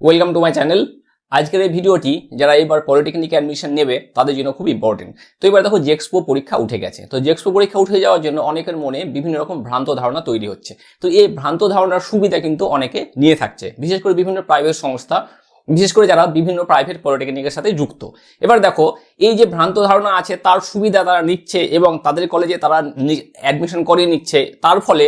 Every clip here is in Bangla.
ওয়েলকাম টু মাই চ্যানেল আজকের এই ভিডিওটি যারা এবার পলিটেকনিক অ্যাডমিশন নেবে, তাদের জন্য খুব ইম্পর্টেন্ট তো এবার দেখো জেক্সপো পরীক্ষা উঠে গেছে। তো জেক্সপো পরীক্ষা উঠে যাওয়ার জন্য অনেকের মনে বিভিন্ন রকম ভ্রান্ত ধারণা তৈরি হচ্ছে। তো এই ভ্রান্ত ধারণার সুবিধা কিন্তু অনেকে নিয়ে থাকছে। বিশেষ করে বিভিন্ন প্রাইভেট সংস্থা বিশেষ করে যারা বিভিন্ন প্রাইভেট পলিটেকনিকের সাথে যুক্ত। এবার দেখো, এই যে ভ্রান্ত ধারণা আছে, তার সুবিধা তারা নিচ্ছে এবং তাদের কলেজে তারা অ্যাডমিশন করিয়ে নিচ্ছে। তার ফলে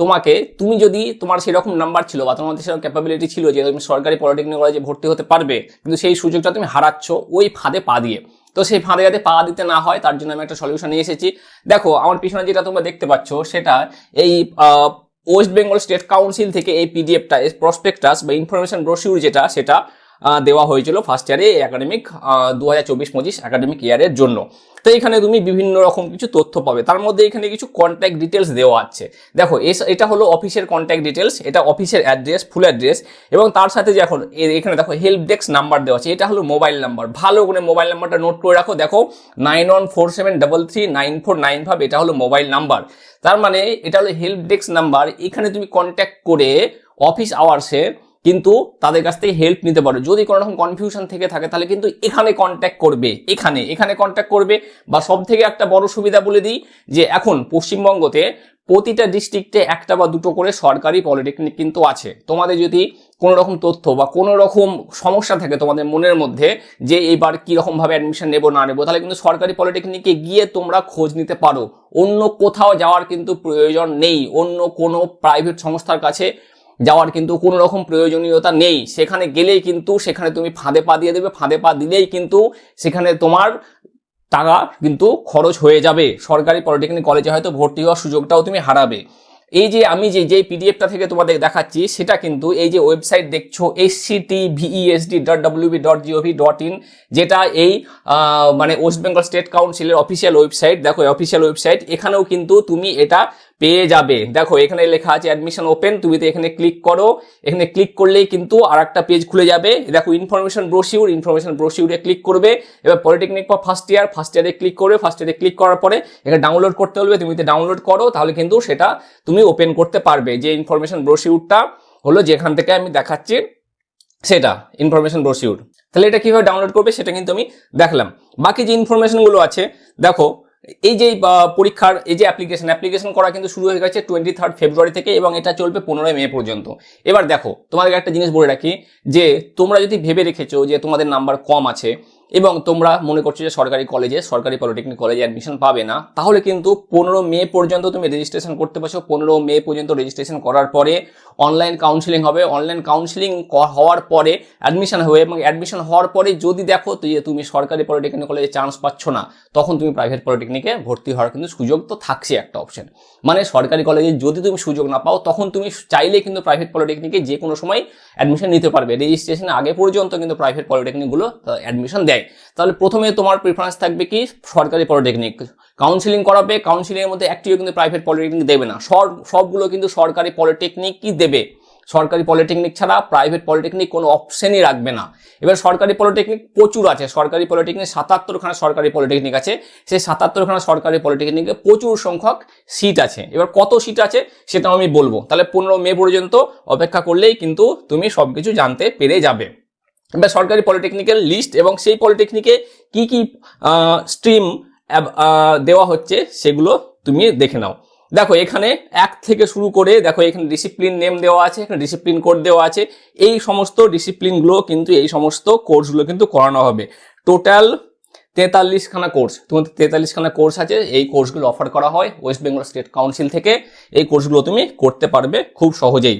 তোমাকে, তুমি যদি তোমার সেরকম নাম্বার ছিল বা তোমার সেরকম ক্যাপাবিলিটি ছিল যে তুমি সরকারি পলিটেকনিক কলেজে ভর্তি হতে পারবে, কিন্তু সেই সুযোগটা তুমি হারাচ্ছ ওই ফাঁদে পা দিয়ে। তো সেই ফাঁদে যাতে পা দিতে না হয়, তার জন্য আমি একটা সলিউশন নিয়ে এসেছি। দেখো, আমার পিছনে যেটা তোমরা দেখতে পাচ্ছ, সেটা এই ওয়েস্ট বেঙ্গল স্টেট কাউন্সিল থেকে এই পিডিএফটা প্রসপেক্টাস বা ইনফরমেশন ব্রোশিউর যেটা সেটা দেওয়া হয়েছিল ফার্স্ট ইয়ারে একাডেমিক দু হাজার চব্বিশ পঁচিশ একাডেমিক ইয়ারের জন্য। তো এখানে তুমি বিভিন্ন রকম কিছু তথ্য পাবে। তার মধ্যে এখানে কিছু কন্ট্যাক্ট ডিটেলস দেওয়া আছে। দেখো এটা হলো অফিসের কন্ট্যাক্ট ডিটেলস এটা অফিসের অ্যাড্রেস ফুল অ্যাড্রেস এবং তার সাথে যে এখন এখানে দেখো হেল্প ডেস্ক নাম্বার দেওয়া আছে। এটা হলো মোবাইল নাম্বার ভালো করে মোবাইল নাম্বারটা নোট করে রাখো। দেখো nine one four seven double three nine four nine five এটা হলো মোবাইল নাম্বার তার মানে এটা হলো হেল্প ডেস্ক নাম্বার এখানে তুমি কন্ট্যাক্ট করে অফিস আওয়ার্সে কিন্তু তাদের কাছ থেকে হেল্প নিতে পারো। যদি কোনো রকম কনফিউশন থেকে থাকে, তাহলে কিন্তু এখানে কন্ট্যাক্ট করবে। এখানে এখানে কন্ট্যাক্ট করবে। বা সব থেকে একটা বড় সুবিধা বলে দিই যে, এখন পশ্চিমবঙ্গতে প্রতিটা ডিস্ট্রিক্টে একটা বা দুটো করে সরকারি পলিটেকনিক কিন্তু আছে। তোমাদের যদি কোনো রকম তথ্য বা কোনো রকম সমস্যা থাকে তোমাদের মনের মধ্যে যে এবার কীরকম ভাবে অ্যাডমিশন নেব, না নেব? তাহলে কিন্তু সরকারি পলিটেকনিকে গিয়ে তোমরা খোঁজ নিতে পারো। অন্য কোথাও যাওয়ার কিন্তু প্রয়োজন নেই। অন্য কোনো প্রাইভেট সংস্থার কাছে যাওয়ার কিন্তু কোনো রকম প্রয়োজনীয়তা নেই। সেখানে গেলেই কিন্তু সেখানে তুমি ফাঁদে পা দিয়ে দেবে, ফাঁদে পা দিলেই কিন্তু সেখানে তোমার টাকা কিন্তু খরচ হয়ে যাবে। সরকারি পলিটেকনিক কলেজে হয়তো ভর্তি হওয়ার সুযোগটাও তুমি হারাবে। এই যে আমি যে যে পিডিএফটা থেকে তোমাদের দেখাচ্ছি, সেটা কিন্তু এই যে ওয়েবসাইট দেখছ S C T VESD dot dot GOV dot in যেটা এই মানে ওয়েস্ট বেঙ্গল স্টেট কাউন্সিলের অফিসিয়াল ওয়েবসাইট। দেখো অফিসিয়াল ওয়েবসাইট। এখানেও কিন্তু তুমি এটা পেয়ে যাবে। দেখো, এখানে লেখা আছে অ্যাডমিশন ওপেন তুমি তো এখানে ক্লিক করো। এখানে ক্লিক করলেই কিন্তু আর একটা পেজ খুলে যাবে। দেখো ইনফরমেশন ব্রোশিউর ইনফরমেশন ব্রোশিউরে ক্লিক করবে। এবার polytechnic for first year first ইয়ারে ক্লিক করবে। ফার্স্ট ইয়ারে ক্লিক করার পরে এখানে ডাউনলোড করতে বলবে তুমি যদি ডাউনলোড করো, তাহলে কিন্তু সেটা তুমি ওপেন করতে পারবে। যে ইনফরমেশন ব্রোশিউরটা হলো যেখান থেকে আমি দেখাচ্ছি, সেটা ইনফরমেশন ব্রোশিউর তাহলে এটা কীভাবে ডাউনলোড করবে, সেটা কিন্তু আমি দেখলাম। বাকি যে ইনফরমেশনগুলো আছে, দেখো এই যে পরীক্ষার এই যে অ্যাপ্লিকেশন অ্যাপ্লিকেশন করা কিন্তু শুরু হয়ে গেছে টোয়েন্টি থার্ড ফেব্রুয়ারি থেকে এবং এটা চলবে পনেরোই মে পর্যন্ত। এবার দেখো, তোমাদেরকে একটা জিনিস বলে রাখি যে, তোমরা যদি ভেবে রেখেছো যে তোমাদের নাম্বার কম আছে এবং তোমরা মনে করছ যে সরকারি কলেজে, সরকারি পলিটেকনিক কলেজে অ্যাডমিশন পাবে না, তাহলে কিন্তু পনেরো মে পর্যন্ত তুমি রেজিস্ট্রেশন করতে পারছ। পনেরো মে পর্যন্ত রেজিস্ট্রেশন করার পরে অনলাইন কাউন্সিলিং হবে। অনলাইন কাউন্সিলিং হওয়ার পরে অ্যাডমিশন হবে এবং অ্যাডমিশন হওয়ার পরে যদি দেখো যে তুমি সরকারি পলিটেকনিক কলেজে চান্স পাচ্ছ না, তখন তুমি প্রাইভেট পলিটেকনিকে ভর্তি হওয়ার কিন্তু সুযোগ তো থাকছে একটা অপশন মানে সরকারি কলেজে যদি তুমি সুযোগ না পাও, তখন তুমি চাইলে কিন্তু প্রাইভেট পলিটেকনিকে যে কোনো সময় অ্যাডমিশন নিতে পারবে। রেজিস্ট্রেশন আগে পর্যন্ত কিন্তু প্রাইভেট পলিটেকনিকগুলো অ্যাডমিশন দেয় তাহলে প্রথমে তোমার প্রিফারেন্স থাকবে কি? সরকারি পলিটেকনিক কাউন্সিলিং করাবে কাউন্সিলিংয়ের মধ্যে একটিও কিন্তু প্রাইভেট পলিটেকনিক দেবে না। সব সবগুলো কিন্তু সরকারি পলিটেকনিকই দেবে। সরকারি পলিটেকনিক ছাড়া প্রাইভেট পলিটেকনিক কোনো অপশনই রাখবে না। এবার সরকারি পলিটেকনিক প্রচুর আছে। সরকারি পলিটেকনিক সাতাত্তরখানা সরকারি পলিটেকনিক আছে। সেই সাতাত্তরখানা সরকারি পলিটেকনিকে প্রচুর সংখ্যক সিট আছে। এবার কত সিট আছে সেটাও আমি বলব। তাহলে পনেরো মে পর্যন্ত অপেক্ষা করলেই কিন্তু তুমি সবকিছু জানতে পেরে যাবে। এবার সরকারি পলিটেকনিকের লিস্ট এবং সেই পলিটেকনিকে কি কি স্ট্রিম দেওয়া হচ্ছে সেগুলো তুমি দেখে নাও। দেখো এখানে এক থেকে শুরু করে, দেখো এখানে ডিসিপ্লিন নেম দেওয়া আছে, এখানে ডিসিপ্লিন কোড দেওয়া আছে। এই সমস্ত ডিসিপ্লিনগুলো কিন্তু, এই সমস্ত কোর্সগুলো কিন্তু করানো হবে। টোটাল তেতাল্লিশখানা কোর্স তোমাদের তেতাল্লিশখানা কোর্স আছে। এই কোর্সগুলো অফার করা হয় ওয়েস্ট বেঙ্গল স্টেট কাউন্সিল থেকে। এই কোর্সগুলো তুমি করতে পারবে খুব সহজেই।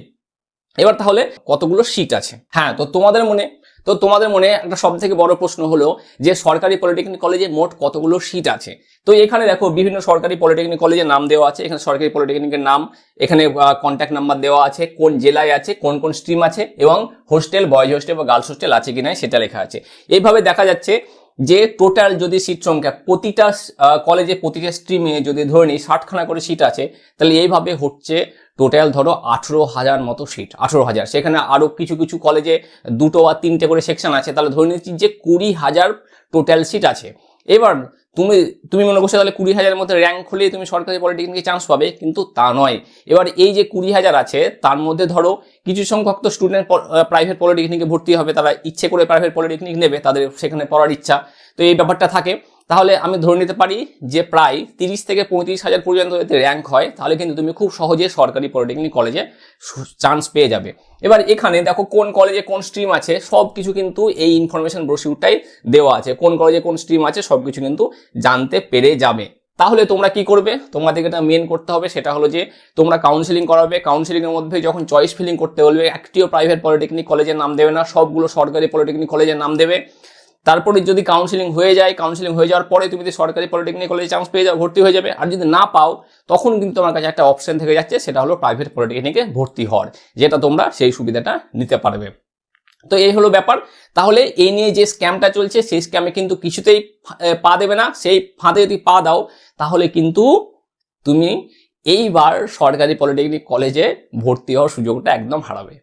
এবার তাহলে কতগুলো সিট আছে? হ্যাঁ তো তোমাদের মনে তো তোমাদের মনে একটা সব থেকে বড় প্রশ্ন হলো যে সরকারি পলিটেকনিক কলেজে মোট কতগুলো সিট আছে? তো এখানে দেখো বিভিন্ন সরকারি পলিটেকনিক কলেজের নাম দেওয়া আছে। এখানে সরকারি পলিটেকনিকের নাম, এখানে কন্ট্যাক্ট নাম্বার দেওয়া আছে, কোন জেলায় আছে, কোন কোন স্ট্রিম আছে এবং হোস্টেল বয়েজ হোস্টেল বা গার্লস হোস্টেল আছে কি কিনা সেটা লেখা আছে। এইভাবে দেখা যাচ্ছে যে টোটাল যদি সিট সংখ্যা প্রতিটা কলেজে প্রতিটা স্ট্রিমে যদি ধরে নিই ষাটখানা করে সিট আছে, তাহলে এইভাবে হচ্ছে টোটাল ধরো আঠেরো হাজার মতো সিট আঠেরো হাজার। সেখানে আরও কিছু কিছু কলেজে দুটো বা তিনটে করে সেকশন আছে। তাহলে ধরে নিচ্ছি যে কুড়ি হাজার টোটাল সিট আছে। এবার তুমি তুমি মনে করছ তাহলে কুড়ি হাজারের মধ্যে র্যাঙ্ক হলেই তুমি সরকারি পলিটেকনিকে চান্স পাবে, কিন্তু তা নয়। এবার এই যে কুড়ি হাজার আছে, তার মধ্যে ধরো কিছু সংখ্যক তো স্টুডেন্ট প্রাইভেট পলিটেকনিকে ভর্তি হবে, তারা ইচ্ছে করে প্রাইভেট পলিটেকনিক নেবে, তাদের সেখানে পড়ার ইচ্ছা। তো এই ব্যাপারটা থাকে। তাহলে আমি ধরে নিতে পারি যে প্রায় তিরিশ থেকে পঁয়ত্রিশ হাজার পর্যন্ত যদি র্যাঙ্ক হয়, তাহলে কিন্তু তুমি খুব সহজে সরকারি পলিটেকনিক কলেজে চান্স পেয়ে যাবে। এবার এখানে দেখো কোন কলেজে কোন স্ট্রিম আছে সব কিছু কিন্তু এই ইনফরমেশন ব্রোশিউরটাই দেওয়া আছে। কোন কলেজে কোন স্ট্রিম আছে সব কিছু কিন্তু জানতে পেরে যাবে। তাহলে তোমরা কি করবে? তোমাদেরকে এটা মেন করতে হবে সেটা হলো যে, তোমরা কাউন্সিলিং করাবে। কাউন্সিলিংয়ের মধ্যে যখন চয়েস ফিলিং করতে বলবে, একটিও প্রাইভেট পলিটেকনিক কলেজের নাম দেবে না, সবগুলো সরকারি পলিটেকনিক কলেজের নাম দেবে। তারপরে যদি কাউন্সিলিং হয়ে যায় কাউন্সিলিং হয়ে যাওয়ার পরে তুমি যদি সরকারি পলিটেকনিক কলেজে চান্স পেয়ে যাও, ভর্তি হয়ে যাবে। আর যদি না পাও, তখন কিন্তু তোমার কাছে একটা অপশন থেকে যাচ্ছে, সেটা হলো প্রাইভেট পলিটেকনিকে ভর্তি হওয়ার, যেটা তোমরা সেই সুবিধাটা নিতে পারবে। তো এই হলো ব্যাপার। তাহলে এই নিয়ে যে স্ক্যামটা চলছে, সেই স্ক্যামে কিন্তু কিছুতেই পা দেবে না। সেই ফাঁদে যদি পা দাও, তাহলে কিন্তু তুমি এইবার সরকারি পলিটেকনিক কলেজে ভর্তি হওয়ার সুযোগটা একদম হারাবে।